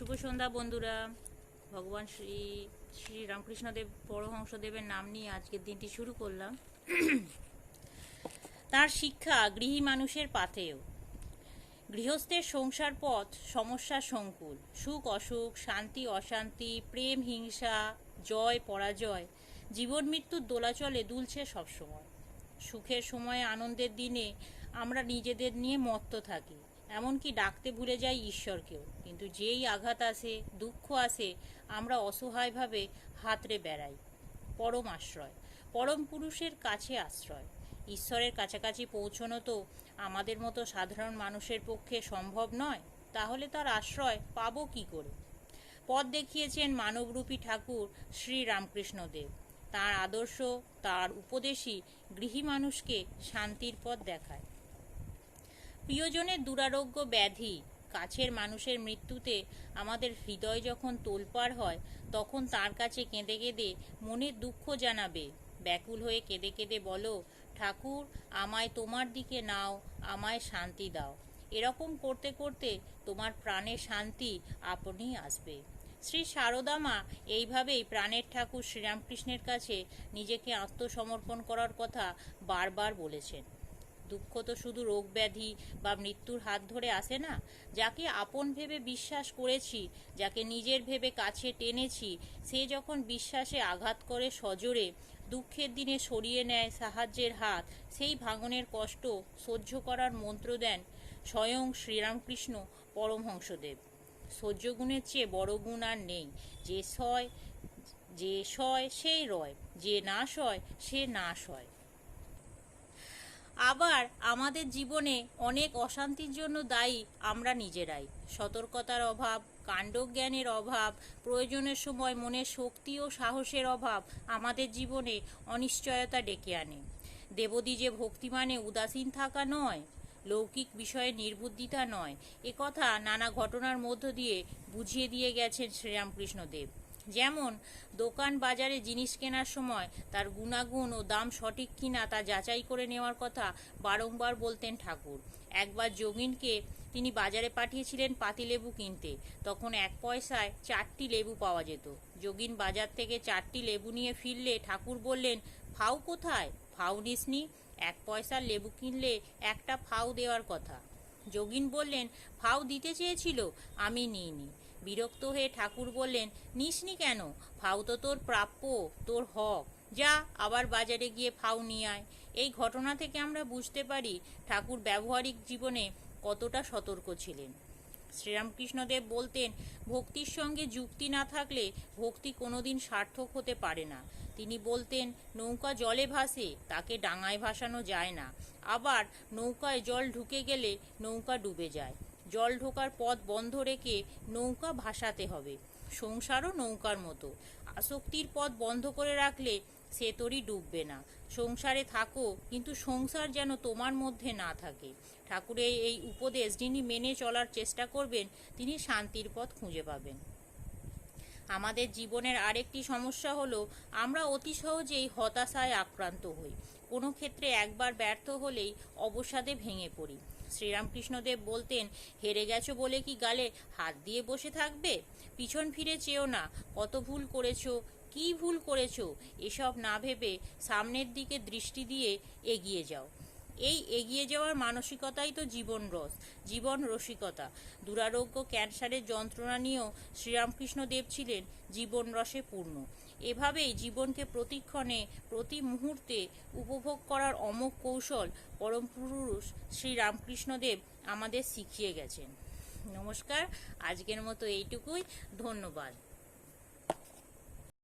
শুভ সন্ধ্যা বন্ধুরা। ভগবান শ্রী শ্রী রামকৃষ্ণদেব পরমহংসদেবের নাম নিয়ে আজকের দিনটি শুরু করলাম। তার শিক্ষা গৃহী মানুষের পাথেয়। গৃহস্থের সংসার পথ সমস্যা সংকুল। সুখ, অসুখ, শান্তি, অশান্তি, প্রেম, হিংসা, জয়, পরাজয়, জীবন মৃত্যুর দোলাচলে দুলছে সবসময়। সুখের সময়, আনন্দের দিনে আমরা নিজেদের নিয়ে মত্ত থাকি। এমনকি ডাকতে ভুলে যাই ঈশ্বরকেও। কিন্তু যেই আঘাত আসে, দুঃখ আসে, আমরা অসহায়ভাবে হাতড়ে বেড়াই। পরম আশ্রয়, পরম পুরুষের কাছে আশ্রয়। ঈশ্বরের কাছাকাছি পৌঁছনো তো আমাদের মতো সাধারণ মানুষের পক্ষে সম্ভব নয়, তাহলে তার আশ্রয় পাবো কি করে? পথ দেখিয়েছেন মানবরূপী ঠাকুর শ্রী রামকৃষ্ণদেব তার আদর্শ, তার উপদেশই গৃহী মানুষকে শান্তির পথ দেখায়। প্রিয়জনের দুরারোগ্য ব্যাধি, কাছের মানুষের মৃত্যুতে আমাদের হৃদয় যখন তোলপাড় হয়, তখন তার কাছে কেঁদে কেঁদে মনের দুঃখ জানাবে। ব্যাকুল হয়ে কেঁদে কেঁদে বলো, ঠাকুর, আমায় তোমার দিকে নাও, আমায় শান্তি দাও। এরকম করতে করতে তোমার প্রাণে শান্তি আপনিই আসবে। শ্রী সারদামা এইভাবেই প্রাণের ঠাকুর শ্রীরামকৃষ্ণের কাছে নিজেকে আত্মসমর্পণ করার কথা বারবার বলেছেন। দুঃখ তো শুধু রোগ ব্যাধি বা মৃত্যুর হাত ধরে আসে না। যাকে আপন ভেবে বিশ্বাস করেছি, যাকে নিজের ভেবে কাছে টেনেছি, সে যখন বিশ্বাসে আঘাত করে সজোরে, দুঃখের দিনে সরিয়ে নেয় সাহায্যের হাত, সেই ভাঙনের কষ্ট সহ্য করার মন্ত্র দেন স্বয়ং শ্রীরামকৃষ্ণ পরমহংসদেব। সহ্য গুণের চেয়ে বড় গুণ আর নেই, যে সয় যে সয়, সেই রয়, যে না সয়, সে না সয়। আবার আমাদের জীবনে অনেক অশান্তির জন্য দায়ী আমরা নিজেরাই। সতর্কতার অভাব, কাণ্ডজ্ঞানের অভাব, প্রয়োজনের সময় মনের শক্তি ও সাহসের অভাব আমাদের জীবনে অনিশ্চয়তা ডেকে আনে। দেবদী যে ভক্তি মানে উদাসীন থাকা নয়, লৌকিক বিষয়ে নির্বুদ্ধিতা নয় একথা নানা ঘটনার মধ্য দিয়ে বুঝিয়ে দিয়ে গেছেন শ্রীরামকৃষ্ণদেব। যেমন, দোকান বাজারে জিনিস কেনার সময় তার গুণাগুণ ও দাম সঠিক কিনা তা যাচাই করে নেওয়ার কথা বারংবার বলতেন ঠাকুর। একবার যোগিনকে তিনি বাজারে পাঠিয়েছিলেন পাতিলেবু কিনতে। তখন এক পয়সায় চারটি লেবু পাওয়া যেত। যোগিন বাজার থেকে চারটি লেবু নিয়ে ফিরলে ঠাকুর বললেন ফাউ কোথায়? ফাউ নিসনি? এক পয়সার লেবু কিনলে একটা ফাউ দেওয়ার কথা। যোগিন বললেন ফাও দিতে চেয়েছিল, আমি নিইনি। বিরক্ত হয়ে ঠাকুর বললেন, নিসনি কেন? ফাও তো তোর প্রাপ্য, তোর হক। যা, আবার বাজারে গিয়ে ফাউ নিয়ে আয়। এই ঘটনা থেকে আমরা বুঝতে পারি ঠাকুর ব্যবহারিক জীবনে কতটা সতর্ক ছিলেন। শ্রীরামকৃষ্ণদেব বলতেন, ভক্তির সঙ্গে যুক্তি না থাকলে ভক্তি কোনোদিন সার্থক হতে পারে না। তিনি বলতেন, নৌকা জলে ভাসে, তাকে ডাঙায় ভাসানো যায় না। আবার নৌকায় জল ঢুকে গেলে নৌকা ডুবে যায়। জল ঢোকার পথ বন্ধ রেখে নৌকা ভাসাতে হবে। সংসারও নৌকার মতো। আসক্তির পথ বন্ধ করে রাখলে সে তোরই ডুববে না। সংসারে থাকো, কিন্তু সংসার যেন তোমার মধ্যে না থাকে। ঠাকুরের এই উপদেশ যিনি মেনে চলার চেষ্টা করবেন, তিনি শান্তির পথ খুঁজে পাবেন। আমাদের জীবনের আরেকটি সমস্যা হলো, আমরা অতি সহজেই হতাশায় আক্রান্ত হই। কোনো ক্ষেত্রে একবার ব্যর্থ হলেই অবসাদে ভেঙে পড়ি। শ্রীরামকৃষ্ণদেব বলতেন, হেরে গেছো বলে কি গালে হাত দিয়ে বসে থাকবে? পিছন ফিরে চেও না। কত ভুল করেছ কি ভুল করেছ? এসব না ভেবে সামনের দিকে দৃষ্টি দিয়ে এগিয়ে যাও। এই এগিয়ে যাওয়ার মানসিকতাই তো জীবন রস, জীবন রসিকতা। দুরারোগ্য ক্যান্সারের যন্ত্রণা নিয়েও শ্রীরামকৃষ্ণ দেব ছিলেন জীবন রসে পূর্ণ। এভাবেই জীবনকে প্রতিক্ষণে, প্রতি মুহূর্তে উপভোগ করার অমোঘ কৌশল পরম পুরুষ শ্রীরামকৃষ্ণদেব আমাদের শিখিয়ে গেছেন। নমস্কার, আজকের মতো এইটুকুই। ধন্যবাদ।